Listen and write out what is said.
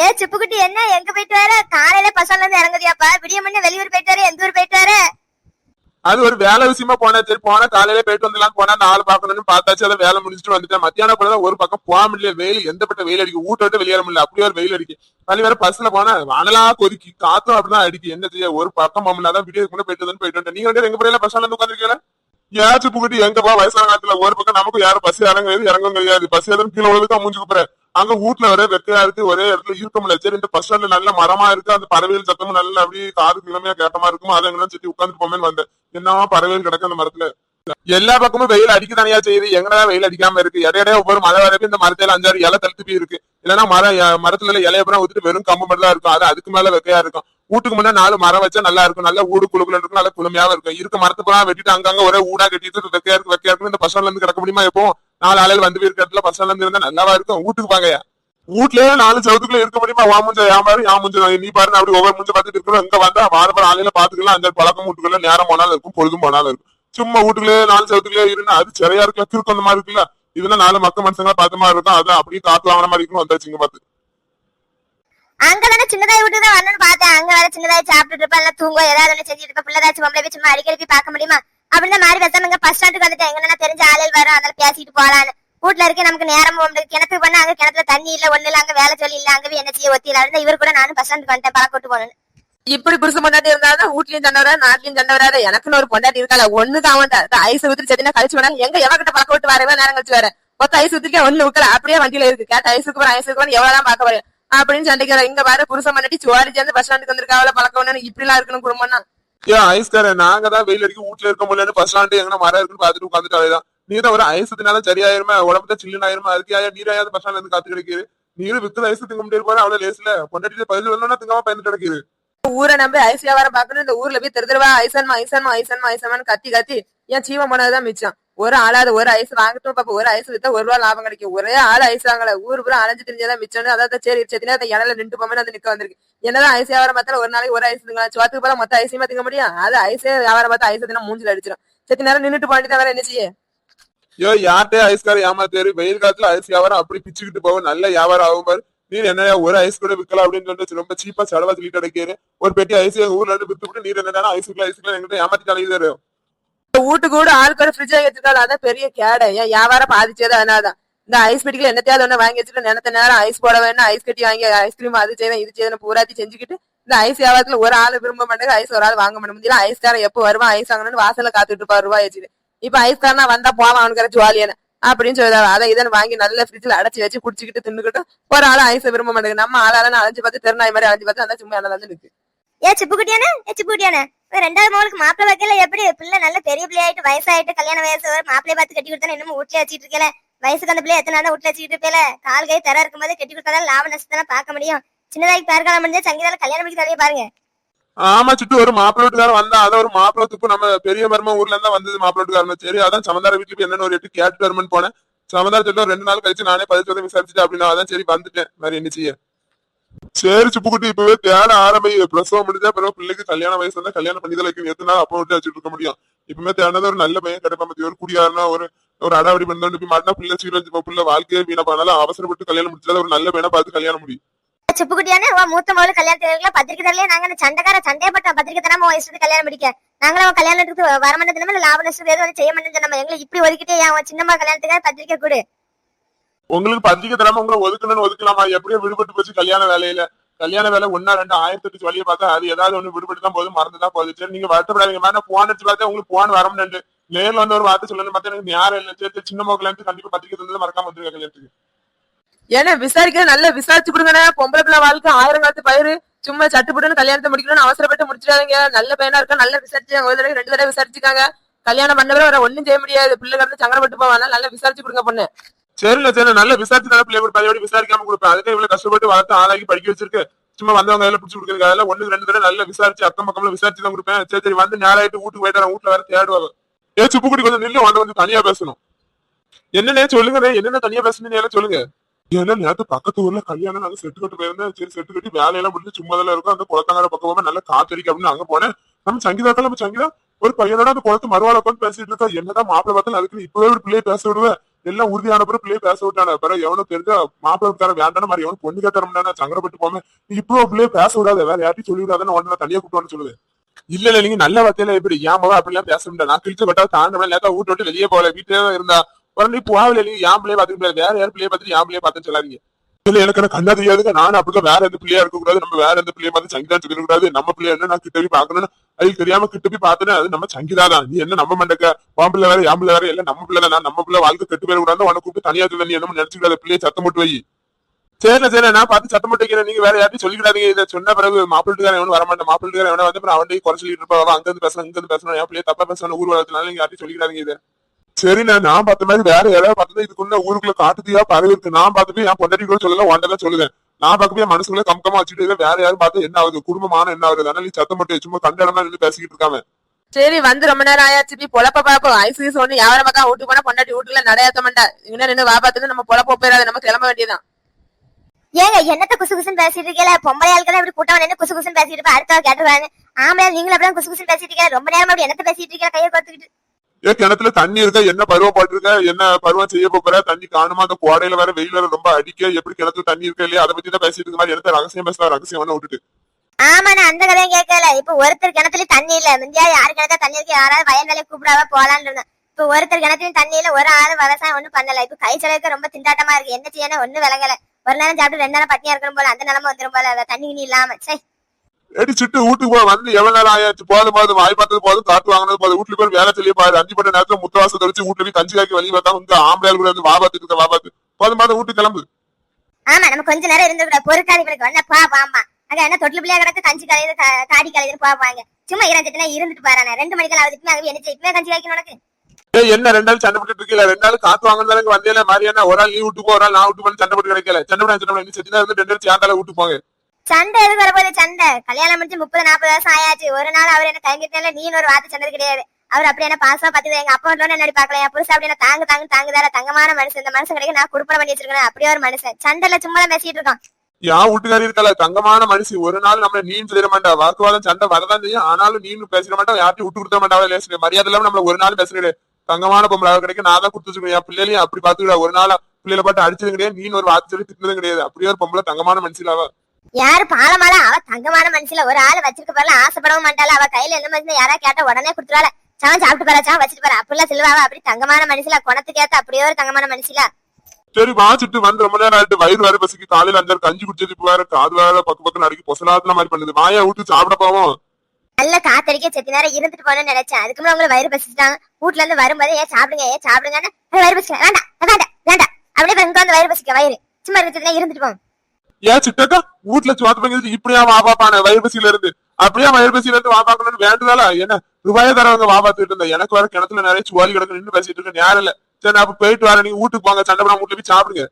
ஏ சிப்புக்குட்டி என்ன? எங்க போயிட்டு வர? காலையில பசங்கல இருந்து இறங்குதியாப்பா? விடிய முன்ன வெளியூர் போயிட்டு வர? எந்த ஊர் போயிட்டு வர? அது ஒரு வேலை விஷயமா போனேன் சரி போனா காலையில போயிட்டு வந்துலாம் போனா நாலு பாக்கணும்னு பார்த்தாச்சு அதை வேலை முடிச்சுட்டு வந்துட்டேன். மத்தியானம் கூட ஒரு பக்கம் போக முடியல. வெயில் எந்த பட்ட வெயில் அடிக்கு வீட்டை விட்டு வெளியேற முடியல. அப்படியே ஒரு வெயில் அடிக்கு தனி வேற பஸ்ல போனா வானலா கொதிக்கி. காத்தும் அப்படிதான் அடிக்கு. என்ன செய்ய? ஒரு பக்கம் போக வீடியோ கூட போயிட்டு வந்து போயிட்டு வந்துட்டேன். நீங்க வந்து எங்க போறீங்க? பஸ்ல ஸ்டாண்ட்ல உட்காந்துருக்கீங்களா ஏச்சு புகட்டி எங்க போ? வயசான காலத்துல ஒரு பக்கம் நமக்கு யாரும் பஸ் இறங்குறது இறங்கும் கிடையாது. பஸ் எதுவும் கீழே உள்ளதுக்கு மூஞ்சி கூப்பிடுறேன் அங்க வீட்டுல ஒரே வெக்கையா இருக்கு ஒரே இடத்துல இருக்க முடியல சரி இந்த பஸ் ஸ்டாண்ட்ல நல்ல மரமா இருக்கு அந்த பறவைகள் சத்தமும் நல்ல அப்படியே காது கிழமையா கேட்டமா இருக்கும்? அதை எங்கெல்லாம் சுத்தி உட்காந்து போமேன்னு வந்தேன். என்னவா பறவைகள் கிடக்கு அந்த மரத்துல? எல்லா பக்கமும் வெயில் அடிக்க தனியா செய்யுது எங்கடா வெயில் அடிக்காம இருக்கு? இடையிடையே ஒவ்வொரு மழை வரப்ப இந்த மரத்துல அஞ்சாறு இலை தழுத்து போய் இருக்கு. இல்லைன்னா மரம் மரத்துல உள்ள இலைய பூரா ஊத்துட்டு வெறும் கம்பு மட்டும் தான் இருக்கும். அது அதுக்கு மேல வெக்கையா இருக்கும். வீட்டுக்கு முன்னாடி நாலு மரம் வச்சா நல்லா இருக்கும். நல்ல ஊடு குழுக்குல இருக்கும். நல்ல குளுமையாவும் இருக்கும். இருக்க மரத்து பூரா வெட்டிட்டு அங்கங்க ஒரே ஊடா கட்டிட்டு வெக்கையா இருக்கு வெக்கையா இருக்கு இந்த பஸ் இருந்து கிடக்க முடியுமா எப்போ நாலு ஆளுகள் வந்து இருக்கிறதுல பசங்க இருந்தா நல்லாவா இருக்கும்? வீட்டுக்கு வாங்கயா வீட்லயே நாலு சவுத்துக்குள்ள இருக்க முடியுமா? வா முஞ்ச யா பாரு யா முஞ்ச. நீ பாரு அப்படி ஒவ்வொரு முஞ்ச பாத்துட்டு இருக்கோம் இங்க வந்தா? வாரப்பட ஆலையில பாத்துக்கலாம் அந்த பழக்கம் வீட்டுக்குள்ள நேரம் போனாலும் இருக்கும் பொழுதும் போனாலும் இருக்கும். சும்மா வீட்டுக்குள்ளே நாலு சவுத்துக்குள்ளே இருந்தா அது சிறையா இருக்கு கிறுக்கு அந்த மாதிரி இருக்குல்ல? இதெல்லாம் நாலு மக்க மனுஷங்க பார்த்த மாதிரி இருக்கும். அதான் அப்படியே காத்து வாங்கின மாதிரி இருக்கும் வந்தாச்சுங்க பார்த்து. அங்க தானே சின்னதாய் வீட்டுக்கு தான் வரணும்னு பார்த்தேன். அங்க வேற சின்னதாய் சாப்பிட்டுட்டு இருப்பா இல்ல தூங்க ஏதாவது ஒண்ணு செஞ்சுட்டு இருப்பா. பிள்ளைதாச்சும் பொம்பளை போய் சும்மா அடிக்கடி போய் பார்க்க முடியுமா? அப்படின்னு மாதிரி பேசாம இங்க பஸ் ஸ்டாண்டுக்கு வந்துட்டேன். எங்கன்னா தெரிஞ்ச ஆளுகள் வரும். அதனால பேசிட்டு போலான்னு. வீட்டுல இருக்க நமக்கு நேரம் போக முடியாது கிணத்துக்கு அங்க கிணத்துல தண்ணி இல்ல ஒண்ணு இல்ல. அங்க வேலை சொல்லி இல்ல. அங்க என்ன செய்ய ஒத்தியில இருந்தா இவர் கூட நானும் பஸ் ஸ்டாண்டுக்கு வந்துட்டேன். பழக்கோட்டு போனேன் இப்படி புருஷன் பொண்டாட்டி இருந்தாலும் வீட்லயும் சண்டை வராது நாட்டிலயும் சண்டை எனக்குன்னு ஒரு பொண்டாட்டி இருக்கால ஒண்ணு தான் ஐஸ் ஊத்திட்டு சத்தினா கழிச்சு வேணா எங்க எவகிட்ட பழக்க விட்டு வரவே நேரம் கழிச்சு வர. மொத்த ஐஸ் ஊத்திருக்கேன். ஒண்ணு உக்கல அப்படியே வண்டியில இருக்கு. கேட்ட ஐஸ் போற ஐஸ் போற எவ்வளவுதான் பார்க்க வரேன் அப்படின்னு சண்டைக்கு இங்க பாரு புருஷன் பொண்டாட்டி சுவாரி சேர்ந்து பஸ் ஸ்டாண்டுக்கு வந்திருக்காவல பழக்கம் இப்படி எல்லாம் இருக்கணும் குடும்பம்னா. ஏன் ஐஸ்கார நாங்க தான் வெயில் அடிக்க வீட்டுல இருக்க முடியலன்னு பஸ் ஸ்டாண்டு எங்க மரம் இருக்குன்னு பாத்துட்டு உட்காந்துட்டு அதான் நீ தான் ஒரு ஐசத்தினால சரியாயிருமா? உடம்பு தான் சில்லுன்னு ஆயிருமா? அதுக்கு ஆயா நீராயாவது பஸ் ஸ்டாண்ட்ல இருந்து காத்து கிடைக்குது? நீரும் வித்து ஐஸ் திங்க முடியாது போற அவ்வளவு லேஸ்ல பொண்டாட்டி பதில் வரணும்னா திங்காம பயந்து கிடைக்குது. ஊரை நம்பி ஐஸ் வியாபாரம் பாக்கணும் இந்த ஊர்ல போய் திருதிருவா ஐசன்மா ஐசன்மா ஐசன்மா ஐசன்மான்னு கத்தி கத்தி ஏன் சீவம் போனதுதான் மிச்சம். ஒரு ஆளாவது ஒரு ஐஸ் வாங்கட்டும் பாப்பா ஒரு ஐஸ் வித்தா ஒரு ரூபா லாபம் கிடைக்கும். ஒரே ஆள் ஐஸ் வாங்கல. ஊர் பூரா அலைஞ்சு தெரிஞ்சதான் மிச்சம் அதாவது சரி சத்தினா அந்த இடையில நின்று போமே அது நிக்க வந்திருக்கு. என்னதான் ஐஸ் வியாபாரம் பார்த்தாலும் ஒரு நாளைக்கு ஒரு ஐஸ் திங்கலாம் சோத்துக்கு போல மொத்த ஐஸையுமா திங்க முடியும்? அது ஐஸே வியாபாரம் பார்த்தா ஐஸ் தினம் மூஞ்சில அடிச்சிடும் சத்தி நேரம் நின்னுட்டு பாண்டி தான் வேற என்ன செய்ய? ஐயோ யார்கிட்டயே ஐஸ்கார ஏமாத்தாரு வெயில் காலத்துல ஐஸ் வியாபாரம் அப்படி பிச்சுக்கிட்டு போவோம் நல்ல வியாபாரம் ஆகும் பாரு. நீர் என்ன ஒரு ஐஸ் கூட விற்கலாம் அப்படின்னு சொல்லிட்டு ரொம்ப சீப்பா செலவா சொல்லிட்டு கிடைக்காரு ஒரு பெட்டி ஐஸ் ஊர்ல இருந்து வித்து விட்டு நீர் என்னடா ஐஸ்க்குள்ள ஐஸ்க்குள்ள எங்கிட்ட ஏமாத்தி அழையுதாரு வீட்டுக்கு கூட ஆளுக்கு ஒரு ஃப்ரிட்ஜ் வச்சிருக்காரு அதான் பெரிய கேடை. ஏன்? வியாபாரம் பாதிச்சது அதனாலதான். இந்த ஐஸ் பெட்டிகள் என்னத்தையாவது ஒண்ணு வாங்கி வச்சுட்டு நினைத்த நேரம் ஐஸ் போட வேணும் ஐஸ் கட்டி வாங்கி ஐஸ்கிரீம் அது செய்யணும் இது செய்யணும் பூராத்தி செஞ்சுக்கிட்டு இந்த ஐஸ் வியாபாரத்துல ஒரு ஆள் விரும்ப மாட்டேங்க ஐஸ் ஒரு ஆள் வாங்க மாட்டேன் முடியல ஐஸ்காரன் எப்போ வருவான்? ஐஸ் வாங்கணும்னு வாசல்ல காத்துட்டு இருப்பா ரூபாய் வச்சுட்டு. இப்ப ஐஸ்காரனா வந்தா போவான் அவனுக்கு ஜுவாலியான அப்படின்னு சொல்லுவாங்க அதை இதன் வாங்கி நல்ல ஃப்ரிட்ஜில் அடைச்சி வச்சு குடிச்சிக்கிட்டு தின்னுக்கிட்டு ஒரு ஆள் ஐஸ் விரும்ப மாட்டேங்குது. நம்ம ஆளால அலைஞ்சு பார்த்து திருநாய் மாதிரி அலைஞ்சு பார்த்து அந்த சும்மா என்ன வந்து நிற்கு ஏ சிப்புக்குட்டியானே ஏ சிப்புக்குட்டியானே ரெண்டாவது மகளுக்கு மாப்பிள்ளை வைக்கல எப்படி? பிள்ளை நல்ல பெரிய பிள்ளையாயிட்டு வயசாயிட்டு கல்யாண வயசு ஒரு மாப்பிள்ளைய பார்த்து கட்டி கொடுத்தா இன்னமும் வீட்டுல வச்சிட்டு இருக்கல? வயசுக்கு அந்த பிள்ளை எத்தனை நாள் வீட்டுல வச்சுட்டு இருப்பேல கால் கை தர இருக்கும்போது கட்டி கொடுத்தாதான் லாப நஷ்டத்தை பார்க்க முடியும். சின்னதாகி பேர்காலம் முடிஞ்சா சங்கீதால கல்யாணம் பண்ணி தலையே பாருங்க. ஆமா சுட்டு ஒரு மாப்பிள்ள வீட்டுக்காரன் வந்தா அதான் ஒரு மாப்பிள்ளை துப்பு. நம்ம பெரிய மர்ம ஊர்ல இருந்தா வந்தது மாப்பிள்ளை வீட்டுக்காரன் சரி அதான் சமந்தார வீட்டுக்கு என்னன்னு ஒரு எட்டு கேட்டு வருமான்னு போனேன். சமந்தார சொல்லிட்டு ரெண்டு நாள் கழிச்சு நானே பதில் சொல்லி விசாரிச்சுட்டு அப்படின்னா அதான் சரி வந்துட்டேன். வேற என்ன செய்ய? சரி சுப்புக்குட்டி இப்பவே தேட ஆரம்பி. பிரசவம் முடிஞ்சா பிறகு பிள்ளைக்கு கல்யாண வயசு இருந்தா கல்யாணம் பண்ணி தான் வைக்கணும் எத்தனை நாள் அப்போ விட்டு வச்சுட்டு இருக்க முடியும்? இப்பவுமே தேடினது ஒரு நல்ல பையன் கிடைப்பா பத்தி ஒரு குடியாருனா ஒரு ஒரு அடாவடி பண்ணி போய் மாட்டினா பிள்ளை சீரழிச்சு பிள்ளை வாழ்க்கையே வீணா பண்ணாலும் அவசரப்பட்டு கல்யாணம் முடிச்சாலும் ஒரு நல்ல பையனை பார்த்து கல்யாணம் முடியும். சிப்புக்குட்டியானே உன் மூத்த மகளுக்கு கல்யாணத்துக்கு பத்திரிக்கை தரலையே? நாங்க அந்த சண்டைக்கார சண்டையப்பட்டோம் பத்திரிக்கை தராம உன் இஷ்டத்துக்கு கல்யாணம் முடிக்க. நாங்களும் அவன் கல்யாணத்துக்கு வரமாட்டது தினமும் லாப நஷ்டம் எதுவும் செய்ய மாட்டேன்னு நம்ம எங்களை இப்படி ஒதுக்கிட்டே அவன் சின்னம்மா கல்யாணத்துக்காக பத்திரிக்கை கொடு. உங்களுக்கு பத்திரிக்கை தராம உங்களை ஒதுக்கணும்னு ஒதுக்கலாமா? எப்படியோ விடுபட்டு போச்சு கல்யாண வேலையில. கல்யாண வேலை ஒன்னா ரெண்டு ஆயிரத்தி எட்டு வழியை பார்த்தா அது ஏதாவது ஒண்ணு விடுபட்டு தான் போகுது மறந்து தான் போகுது. சரி நீங்க வருத்தப்படாதீங்க. மேடம் போன் அடிச்சு பார்த்தா உங்களுக்கு போன் வரமுன்னு நேர்ல வந்து ஒரு வார்த்தை சொல்லணும் பார்த்தா எனக்கு யாரும் இல்லை. சரி சின்ன கல்யாணத்துக்கு கண்டிப்பா பத்திரிக்கை தந்தது மறக்காம வந்துருக்க கல்யாணத்துக்கு. ஏன்னா விசாரிக்கிறது நல்லா விசாரிச்சு கொடுங்கண்ணே. பொம்பளை பிள்ளை வாழ்க்கை ஆயிரம் காலத்து பயிரு சும்மா சட்டுப்பட்டுன்னு கல்யாணத்தை முடிக்கணும்னு அவசரப்பட்டு முடிச்சிடாதீங்க. நல்ல பையனா இருக்கா? நல்லா விசாரிச்சாங்க ஒரு தடவை ரெண்டு தடவை விசாரிச்சுக்காங்க. கல்யாணம் பண்ண வேற ஒன்னும் செய்ய முடியாது. பிள்ளை சங்கரப்பட்டு சங்கடப்பட்டு போவாங்க. நல்லா விசாரிச்சு கொடுங்க பொண்ணு. சரிண்ணா சரி நல்ல விசாரிச்சு நல்ல பிள்ளை பையோட விசாரிக்காம கொடுப்பேன். அதுக்கு இவ்வளவு கஷ்டப்பட்டு வளர்த்து ஆளாகி படிக்க வச்சிருக்கு. சும்மா வந்தவங்க எல்லாம் பிடிச்சி கொடுக்குறது அதெல்லாம் ஒண்ணு ரெண்டு தடவை நல்லா விசாரிச்சு அக்கம் பக்கம்ல விசாரிச்சு தான் கொடுப்பேன். சரி சரி வந்து நேராயிட்டு வீட்டுக்கு போயிட்டு வீட்டுல வேற தேடுவாங்க. ஏ சுப்புக்குடி கொஞ்சம் நில்லு. வந்து வந்து தனியா பேசணும். என்னன்னே சொல்லுங்க என்னென்ன தனியா பேசணும் சொல்லுங்க. ஏன்னா நேத்து பக்கத்து ஊர்ல கல்யாணம் நாங்க செட்டு கட்டு போயிருந்தேன். சரி செட்டு கட்டி வேலையெல்லாம் முடிஞ்சு சும்மா தான் இருக்கும். அந்த குளத்தங்கார பக்கமா நல்லா காத்தடிக்க அப்படின்னு அங்க போனேன். நம்ம சங்கீதாக்கள் நம்ம சங்கீதா ஒரு பையனோட அந்த குளத்து மறுவாழ உட்காந்து பேசிட்டு இருக்கா. என்னதான் மாப்பிள்ள பார்த்தாலும் அதுக்கு இப்பவே ஒரு பிள்ளைய பேச விடுவேன். எல்லாம் உறுதியான பிறகு பிள்ளைய பேச விட்டான பிறகு எவனும் தெரிஞ்ச மாப்பிள்ளை தர வேண்டாம் மாதிரி எவனும் பொண்ணு கேட்டா சங்கடப்பட்டு போமே இப்போ பிள்ளைய பேச விடாத வேற யார்ட்டையும் சொல்லி விடாதுன்னு உடனே தனியா கூப்பிட்டு சொல்லுது இல்ல இல்ல நீங்க நல்ல வார்த்தையில எப்படி ஏன் மகன் அப்படிலாம் பேச முடியாது நான் கிழிச்சு பட்டா தாண்ட லேட்டா வீட்டு விட்டு வெளியே போகல வீட்டுல இருந்தா. உடனே போகல நீங்க என் பிள்ளைய பாத்துக்க வேற யார் பிள்ளைய பார்த்துட்டு என் பிள்ளைய பார்த்து சொல்லாதீங்க. இல்ல எனக்கு கண்ணா தெரியாதுங்க. நானும் அப்படிதான். வேற எந்த பிள்ளையா இருக்க கூடாது நம்ம வேற எந்த பிள்ளைய பார்த்து சங்கிதான் சொல்லிட கூடாது நம்ம பிள்ளைய என்ன நான் கிட்ட போய் பாக்கணும்னு அது தெரியாம கிட்ட போய் பார்த்தேன் அது நம்ம சங்கிதா தான். நீ என்ன நம்ம மண்டக்க? உன் பிள்ளை வேற என் பிள்ளை வேற இல்ல நம்ம பிள்ளை தான். நம்ம பிள்ளை வாழ்க்கை கெட்டு போயிட கூடாது உனக்கு கூப்பிட்டு தனியா சொல்ல நீ என்ன நினைச்சுக்கூடாது பிள்ளைய சத்தம் போட்டு வை. சரி சரி நான் பார்த்து சத்தம் போட்டு வைக்கிறேன். நீங்க வேற யாரையும் சொல்லிக்கிடாதீங்க. இதை சொன்ன பிறகு மாப்பிள்ளைக்காரன் எவனும் வரமாட்டேன். மாப்பிள்ளைக்காரன் எவனை வந்து அப்புறம் அவன்கிட்ட குறை சொல்லிட்டு இருப்பா அங்க இருந்து பேசணும் இங்க இருந்து பேசணும் என் பிள்ளைய தப்பா பேசணும் ஊர் வளர்த்தனால நீங்க யார்ட்டையும் சொல்லிக்கிடாதீங்க இதை. சரிண்ணா நான் பார்த்த மாதிரி வேற யாராவது பார்த்தா இதுக்குள்ள ஊருக்குள்ள காட்டுதியா பரவி இருக்கு. நான் பார்த்து போய் என் பொண்டாட்டி கூட சொல்லல ஒன்றதான் சொல்லுவேன். நான் பார்க்க போய் மனசுக்குள்ள கம்கமா வச்சுட்டு வேற யாரும் பார்த்தா என்ன ஆகுது? குடும்பமான என்ன ஆகுது? அதனால நீ சத்தம் போட்டு சும்மா கண்ட இடமா நின்று பேசிக்கிட்டு இருக்காம. சரி வந்து ரொம்ப நேரம் ஆயாச்சு. நீ பொழப்ப பாப்போம் ஐஸ் கீஸ் ஒண்ணு யாவர பக்கம் வீட்டுக்கு போனா பொண்டாட்டி வீட்டுல நடையாத்த மாட்டா. இவனா நின்று வா பார்த்துட்டு நம்ம பொழப்ப போயிடாது. நம்ம கிளம்ப வேண்டியதான் ஏங்க என்னத்த குசு குசுன்னு பேசிட்டு இருக்கீங்களா? பொம்பளை ஆட்கள் இப்படி கூட்டம் நின்று குசு குசுன்னு பேசிட்டு இருப்பா. அடுத்தவங்க கேட்டுருவாங்க. ஆம்பளை நீங்களும் அப்படியே குசு குசுன்னு பேசிட்டு இருக்கீங்க. ரொம்ப நேரம் அப்படி என்னத்த பேசிட்டு இருக்கீங்க? கையை பார்த்துக்கிட்டு ஏ கிணத்துல தண்ணி இருக்கா? என்ன பருவம் போட்டிருக்க? என்ன பருவம் செய்ய போற தண்ணி காணுமா? அந்த கோடையில வேற வெயில் வேற ரொம்ப அடிக்க. எப்படி கிணத்துல தண்ணி இருக்கா இல்லையா? அதை பத்தி தான் பேசிட்டு இருக்க மாதிரி எனக்கு ரகசியம் பேசலாம். ரகசியம் ஒண்ணு விட்டுட்டு. ஆமா நான் அந்த கதையும் கேட்கல. இப்ப ஒருத்தர் கிணத்துல தண்ணி இல்ல. முந்தியா யாரு கிணத்துல தண்ணி இருக்கு? யாராவது வயல் வேலை கூப்பிடாம போலான்னு இருந்தேன். இப்ப ஒருத்தர் கிணத்துலயும் தண்ணி இல்ல. ஒரு ஆளு விவசாயம் ஒண்ணும் பண்ணல. இப்ப கை செலவுக்கு ரொம்ப திண்டாட்டமா இருக்கு. என்ன செய்யணும்? ஒண்ணு விளங்கல ஒரு நேரம் சாப்பிட்டு ரெண்டு நேரம் பட்டினியா இருக்கணும் போல. அந்த நிலைமை வந்துரும் போல. அத தண்ணி இல்லாம. சே எடி சிட்டு வீட்டுக்கு போ வந்து எவ்வளவு நேரம் ஆயாச்சு? போதும் போதும். வாய் பார்த்தது போதும். காத்து வாங்கினது போதும். வீட்டுல போய் வேலை செய்ய பாரு. அஞ்சு பட்ட நேரத்துல முத்தவாசத்தை வச்சு வீட்டுல போய் கஞ்சி காக்கி வெளியே பார்த்தா உங்க ஆம்பளை கூட வந்து வா பார்த்துட்டு இருக்க வா பார்த்து. போதும் போதும். வீட்டுக்கு கிளம்பு. ஆமா நம்ம கொஞ்ச நேரம் இருந்து பொறுக்காது இவளுக்கு. வந்தா பா பாம்பா அங்க என்ன தொட்டில் பிள்ளையா கிடக்கு கஞ்சி கலையுது காடி கலையுது பாப்பாங்க சும்மா இரஞ்சிட்டுனா இருந்துட்டு பாரு ரெண்டு மணிக்கெல்லாம் ஆகுது. அங்க என்ன செய்யுமே கஞ்சி காய்க்கணும் உனக்கு. ஏய் என்ன ரெண்டு நாள் சண்டை போட்டுட்டு இருக்கல? ரெண்டு நாள் காத்து வாங்கினாலும் வந்தேல மாதிரியான ஒரு ஆள் நீ விட்டு போ ஒரு ஆள் நான் விட்டு போன்னு சண்டை போட்டு கிடைக்கல. சண்டை போட சண்டை போட நீ செட்டினா இருந்து ரெண்டு நாள் சேர்ந்தால விட்டு போங்க. சண்டை எதுக்கு வரப்போகுது சண்டை. கல்யாணம் முடிச்சு முப்பது நாற்பது வருஷம் ஆயாச்சு. ஒரு நாள் அவர் என்ன கைங்கிட்டால நீ ஒரு வார்த்தை சண்டை கிடையாது. அவர் அப்படி என்ன பாசமா பாத்துது எங்க அப்பா வீட்டுல என்னடி பாக்கல என் புருஷன் அப்படி என்ன தாங்க தாங்குதார? தங்கமான மனுஷன். இந்த மனுஷன் கிடைக்க நான் குடுப்பனை பண்ணி வச்சிருக்கேன் அப்படியே ஒரு மனுஷன். சண்டைல சும்மா பேசிட்டு இருக்கான். யா வீட்டுக்காரி இருக்கல தங்கமான மனுஷி. ஒரு நாள் நம்ம நீ சொல்லிட மாட்டா. வாக்குவாதம் சண்டை வரதான் செய்யும். ஆனாலும் நீனு பேசிட மாட்டா. யார்ட்டையும் விட்டு கொடுத்த மாட்டா. லேசு மரியாதை இல்லாம நம்மள ஒரு நாள் பேசுறேன் தங்கமான பொம்பளை கிடைக்க நான் தான் கொடுத்து என் பிள்ளைலையும் அப்படி பாத்துக்கிட ஒரு நாள் பிள்ளைல பாட்டு அடிச்சதும் கிடையாது. நீன்னு ஒரு வார்த்தை சொல்லி திட்டினதும் கிடையாது. அப்படியே ஒரு பொம்பளை தங்கமான மனுஷன் அவ. யாரு பாலமால? அவ தங்கமான மனுஷில ஒரு ஆள் வச்சிருக்க போறல. ஆசைப்படவும் மாட்டாள. அவ கையில என்ன மனுஷன் யாரா கேட்டா உடனே கொடுத்துருவாள. சவன் சாப்பிட்டு போறா சவன் வச்சுட்டு போறா. அப்படிலாம் சொல்லுவா அப்படி தங்கமான மனுஷில குணத்துக்கு ஏத்த அப்படியே ஒரு தங்கமான மனுஷில சரி வாச்சிட்டு வந்து ரொம்ப நேரம் ஆயிட்டு வயிறு வேற பசிக்கு. காலையில அஞ்சாறு கஞ்சி குடிச்சது இப்ப வேற காது வேற பக்கு பக்கம் அடிக்கி பொசலாத்துல மாதிரி பண்ணுது. மாயா விட்டு சாப்பிட போவோம். நல்ல காத்தடிக்க செத்தி நேரம் இருந்துட்டு போகணும்னு நினைச்சேன். அதுக்கு முன்னாடி உங்களை வயிறு பசிச்சுட்டாங்க வீட்ல இருந்து வரும்போது ஏன் சாப்பிடுங்க ஏன் சாப்பிடுங்கன்னு "ஏய், வயிறு பசிக்க வேண்டாம் வேண்டாம் வேண்டாம். அப்படியே இங்க வந்து வயிறு பசிக்க வயிறு. சும்மா இருந்துட்டு போங்க ஏன் சிட்டக்கா வீட்டுல சோத்து பங்கு இப்படியா வா பாப்பான இருந்து. அப்படியே வயபசியில இருந்து வா பாக்கணும்னு வேண்டுதால? என்ன? ரூபாய தரவங்க வா இருந்தா இருந்தேன் எனக்கு வேற கிணத்துல நிறைய சுவாலி கிடக்கு நின்று பேசிட்டு இருக்கேன். நேரம் இல்ல. சரி நான் அப்ப போயிட்டு வரேன். நீங்க வீட்டுக்கு போங்க. சண்டை போடாம வீட்டுல போய் சாப்பிடுங்க.